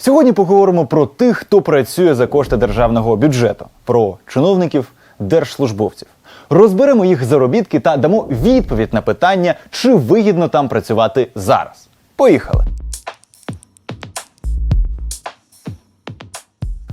Сьогодні поговоримо про тих, хто працює за кошти державного бюджету, про чиновників, держслужбовців. Розберемо їх заробітки та дамо відповідь на питання, чи вигідно там працювати зараз. Поїхали!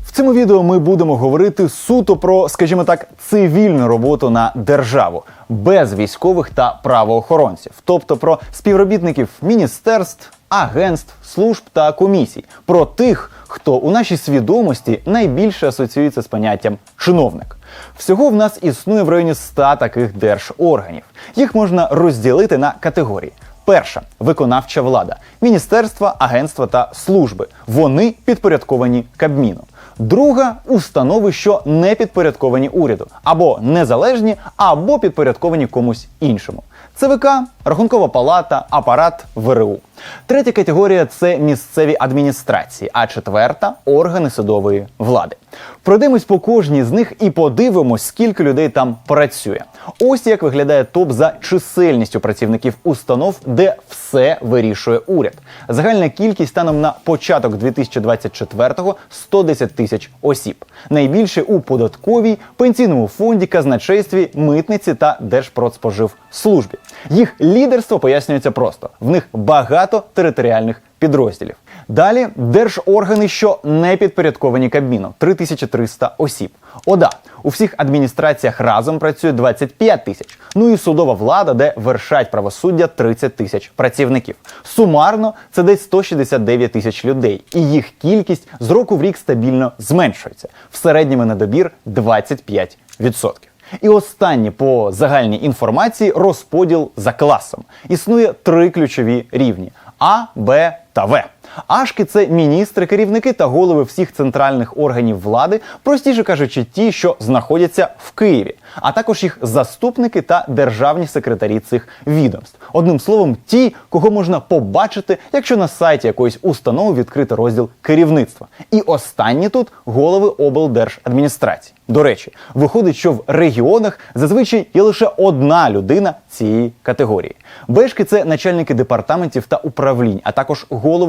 В цьому відео ми будемо говорити суто про, скажімо так, цивільну роботу на державу без військових та правоохоронців, тобто про співробітників міністерств, агентств, служб та комісій, про тих, хто у нашій свідомості найбільше асоціюється з поняттям чиновник. Всього в нас існує в районі 100 таких держорганів. Їх можна розділити на категорії. Перша виконавча влада, міністерства, агентства та служби. Вони підпорядковані Кабміну. Друга установи, що не підпорядковані уряду, або незалежні, або підпорядковані комусь іншому. ЦВК, Рахункова палата, апарат ВРУ. Третя категорія це місцеві адміністрації, а четверта органи судової влади. Пройдемось по кожній з них і подивимось, скільки людей там працює. Ось як виглядає топ за чисельністю працівників установ, де все вирішує уряд. Загальна кількість станом на початок 2024-го – 110 тисяч осіб. Найбільше у податковій, пенсійному фонді, казначействі, митниці та Держпродспоживслужбі. Їх лідерство пояснюється просто: в них багато територіальних підрозділів. Далі держоргани, що не підпорядковані Кабміну 3300 осіб. ОДА у всіх адміністраціях разом працює 25 тисяч. Ну і судова влада, де вершать правосуддя 30 тисяч працівників. Сумарно це десь 169 тисяч людей, і їх кількість з року в рік стабільно зменшується. В середньому на добір 25%. І останнє по загальній інформації розподіл за класом. Існує три ключові рівні: А, Б та В. Ашки це міністри, керівники та голови всіх центральних органів влади, простіше кажучи, ті, що знаходяться в Києві, а також їх заступники та державні секретарі цих відомств. Одним словом, ті, кого можна побачити, якщо на сайті якоїсь установи відкрити розділ керівництва. І останні тут голови облдержадміністрації. До речі, виходить, що в регіонах зазвичай є лише одна людина цієї категорії. Бешки це начальники департаментів та управлінь, а також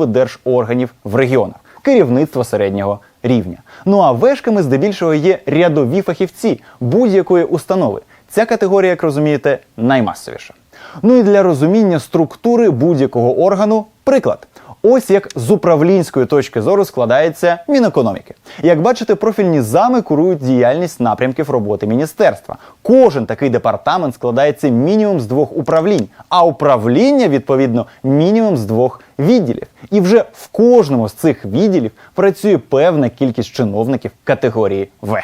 держорганів в регіонах, керівництво середнього рівня. Ну а вешками здебільшого є рядові фахівці будь-якої установи. Ця категорія, як розумієте, наймасовіша. Ну і для розуміння структури будь-якого органу приклад. Ось як з управлінської точки зору складається Мінекономіки. Як бачите, профільні зами курують діяльність напрямків роботи міністерства. Кожен такий департамент складається мінімум з двох управлінь, а управління, відповідно, мінімум з двох відділів. І вже в кожному з цих відділів працює певна кількість чиновників категорії В.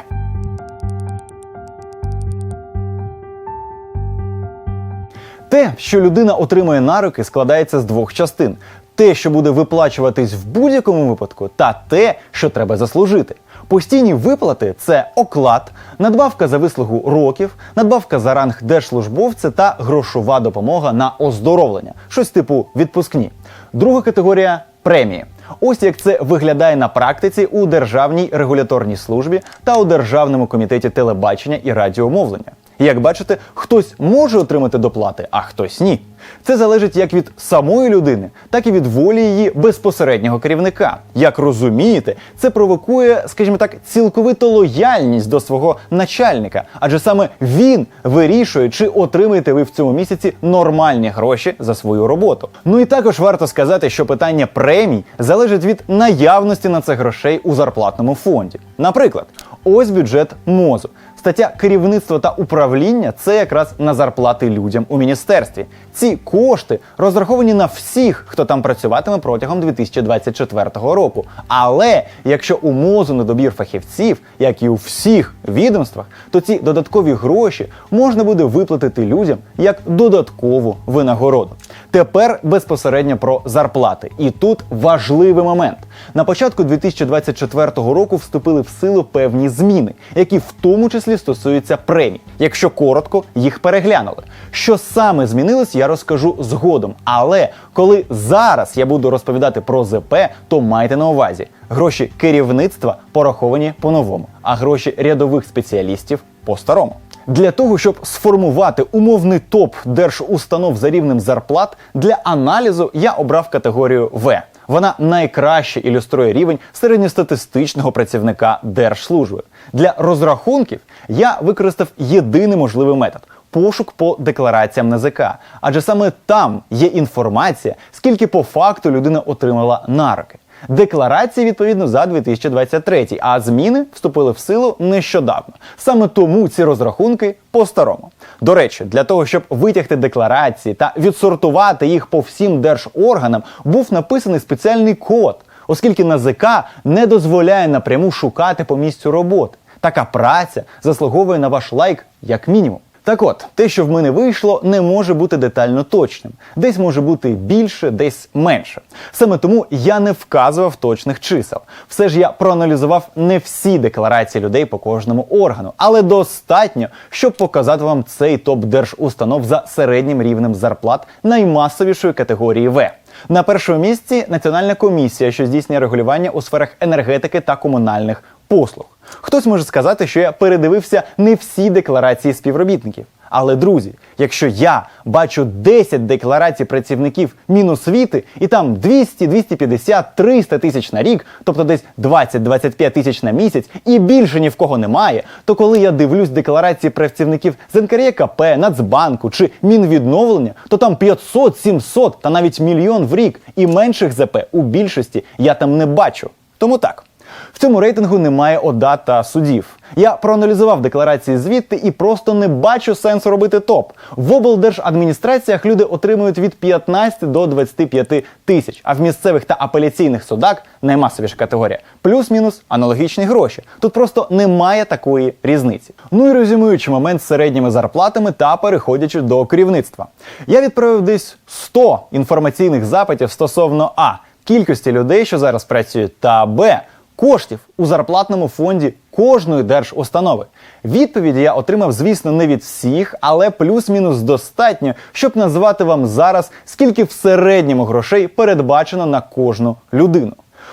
Те, що людина отримує на руки, складається з двох частин: те, що буде виплачуватись в будь-якому випадку, та те, що треба заслужити. Постійні виплати це оклад, надбавка за вислугу років, надбавка за ранг держслужбовця та грошова допомога на оздоровлення, щось типу відпускні. Друга категорія премії. Ось як це виглядає на практиці у Державній регуляторній службі та у Державному комітеті телебачення і радіомовлення. Як бачите, хтось може отримати доплати, а хтось ні. Це залежить як від самої людини, так і від волі її безпосереднього керівника. Як розумієте, це провокує, скажімо так, цілковиту лояльність до свого начальника, адже саме він вирішує, чи отримаєте ви в цьому місяці нормальні гроші за свою роботу. Ну і також варто сказати, що питання премій залежить від наявності на це грошей у зарплатному фонді. Наприклад, ось бюджет МОЗу. Стаття керівництва та управління це якраз на зарплати людям у міністерстві. Ці кошти розраховані на всіх, хто там працюватиме протягом 2024 року. Але якщо у МОЗу недобір фахівців, як і у всіх відомствах, то ці додаткові гроші можна буде виплатити людям як додаткову винагороду. Тепер безпосередньо про зарплати. І тут важливий момент. На початку 2024 року вступили в силу певні зміни, які в тому числі стосуються премій. Якщо коротко, їх переглянули. Що саме змінилось, я розкажу згодом. Але коли зараз я буду розповідати про ЗП, то майте на увазі, гроші керівництва пораховані по-новому, а гроші рядових спеціалістів по-старому. Для того, щоб сформувати умовний топ держустанов за рівнем зарплат, для аналізу я обрав категорію В Вона найкраще ілюструє рівень середньостатистичного працівника держслужби. Для розрахунків я використав єдиний можливий метод. Пошук по деклараціям НЗК, адже саме там є інформація, скільки по факту людина отримала на руки. Декларації відповідно за 2023, а зміни вступили в силу нещодавно. Саме тому ці розрахунки по-старому. До речі, для того, щоб витягти декларації та відсортувати їх по всім держорганам, був написаний спеціальний код, оскільки НАЗК не дозволяє напряму шукати по місцю роботи. Така праця заслуговує на ваш лайк як мінімум. Так от, те, що в мене вийшло, не може бути детально точним. Десь може бути більше, десь менше. Саме тому я не вказував точних чисел. Все ж я проаналізував не всі декларації людей по кожному органу, але достатньо, щоб показати вам цей топ держустанов за середнім рівнем зарплат наймасовішої категорії В. На першому місці Національна комісія, що здійснює регулювання у сферах енергетики та комунальних послуг. Хтось може сказати, що я передивився не всі декларації співробітників. Але друзі, якщо я бачу 10 декларацій працівників Міносвіти, і там 200, 250, 300 тисяч на рік, тобто десь 20-25 тисяч на місяць, і більше ні в кого немає, то коли я дивлюсь декларації працівників з НКРЄКП, Нацбанку чи Мінвідновлення, то там 500, 700 та навіть мільйон в рік, і менших ЗП у більшості я там не бачу. Тому так. В цьому рейтингу немає ОДА та судів. Я проаналізував декларації звідти і просто не бачу сенсу робити топ. В облдержадміністраціях люди отримують від 15 до 25 тисяч, а в місцевих та апеляційних судах наймасовіша категорія. Плюс-мінус аналогічні гроші. Тут просто немає такої різниці. Ну і резюмуючи момент з середніми зарплатами та переходячи до керівництва. Я відправив десь 100 інформаційних запитів стосовно А. Кількості людей, що зараз працюють, та Б коштів у зарплатному фонді кожної держустанови. Відповіді я отримав, звісно, не від всіх, але плюс-мінус достатньо, щоб назвати вам зараз, скільки в середньому грошей передбачено на кожну людину.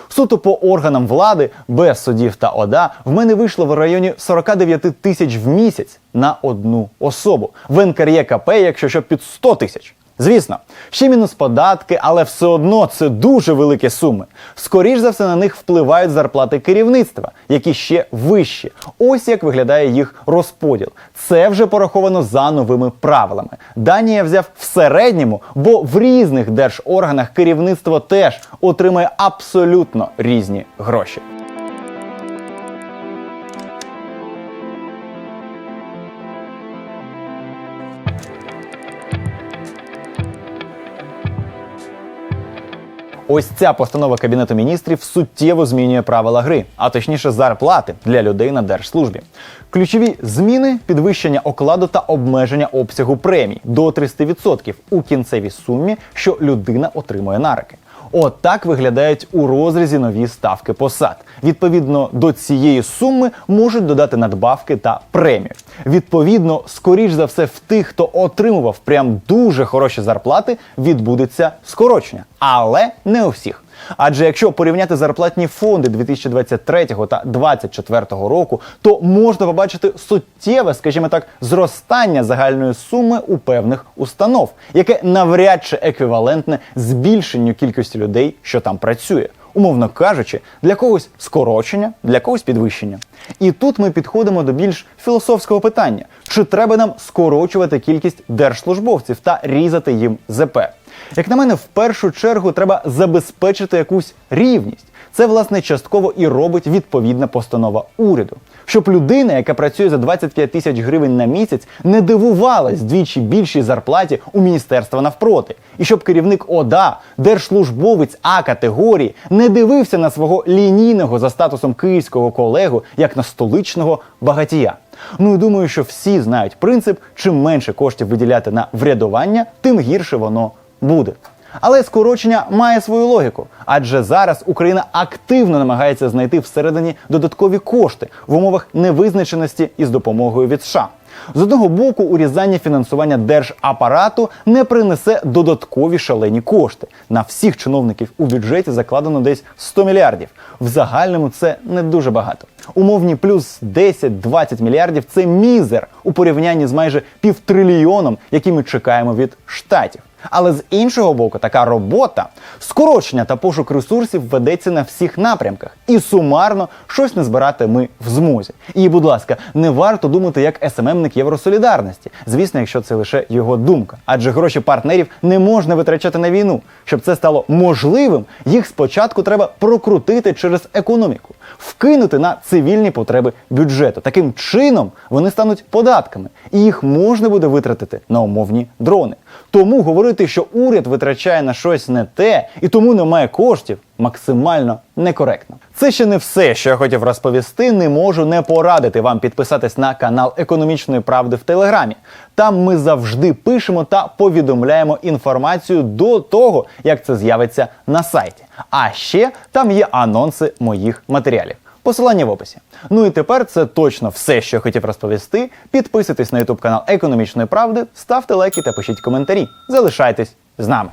Суто по органам влади без судів та ОДА в мене вийшло в районі 49 тисяч в місяць на одну особу. В НКРЄКП, якщо що під 100 тисяч. Звісно, ще мінус податки, але все одно це дуже великі суми. Скоріш за все на них впливають зарплати керівництва, які ще вищі. Ось як виглядає їх розподіл. Це вже пораховано за новими правилами. Дані я взяв в середньому, бо в різних держорганах керівництво теж отримує абсолютно різні гроші. Ось ця постанова Кабінету міністрів суттєво змінює правила гри, а точніше зарплати для людей на держслужбі. Ключові зміни підвищення окладу та обмеження обсягу премій до 300% у кінцевій сумі, що людина отримує на руки. Отак виглядають у розрізі нові ставки посад. Відповідно до цієї суми можуть додати надбавки та премію. Відповідно, скоріш за все, в тих, хто отримував прям дуже хороші зарплати, відбудеться скорочення, але не у всіх. Адже якщо порівняти зарплатні фонди 2023 та 2024 року, то можна побачити суттєве, скажімо так, зростання загальної суми у певних установ, яке навряд чи еквівалентне збільшенню кількості людей, що там працює. Умовно кажучи, для когось скорочення, для когось підвищення. І тут ми підходимо до більш філософського питання: чи треба нам скорочувати кількість держслужбовців та різати їм ЗП? Як на мене, в першу чергу треба забезпечити якусь рівність. Це, власне, частково і робить відповідна постанова уряду. Щоб людина, яка працює за 25 тисяч гривень на місяць, не дивувалась двічі більшій зарплаті у міністерства навпроти. І щоб керівник ОДА, держслужбовець А категорії, не дивився на свого лінійного за статусом київського колегу як на столичного багатія. Ну і думаю, що всі знають принцип: чим менше коштів виділяти на врядування, тим гірше воно буде. Але скорочення має свою логіку, адже зараз Україна активно намагається знайти всередині додаткові кошти в умовах невизначеності із допомогою від США. З одного боку, урізання фінансування держапарату не принесе додаткові шалені кошти. На всіх чиновників у бюджеті закладено десь 100 мільярдів. В загальному це не дуже багато. Умовні плюс 10-20 мільярдів це мізер у порівнянні з майже півтрильйоном, який ми чекаємо від штатів. Але з іншого боку, така робота, скорочення та пошук ресурсів ведеться на всіх напрямках, і сумарно щось не збирати ми в змозі. І, будь ласка, не варто думати як СММник Євросолідарності. Звісно, якщо це лише його думка. Адже гроші партнерів не можна витрачати на війну. Щоб це стало можливим, їх спочатку треба прокрутити через економіку, вкинути на цивільні потреби бюджету. Таким чином вони стануть податками, і їх можна буде витратити на умовні дрони. Тому говорити, що уряд витрачає на щось не те і тому немає коштів, максимально некоректно. Це ще не все, що я хотів розповісти. Не можу не порадити вам підписатись на канал економічної правди в Телеграмі. Там ми завжди пишемо та повідомляємо інформацію до того, як це з'явиться на сайті. А ще там є анонси моїх матеріалів. Посилання в описі. Ну і тепер це точно все, що я хотів розповісти. Підписуйтесь на YouTube канал Економічної правди, ставте лайки та пишіть коментарі. Залишайтесь з нами.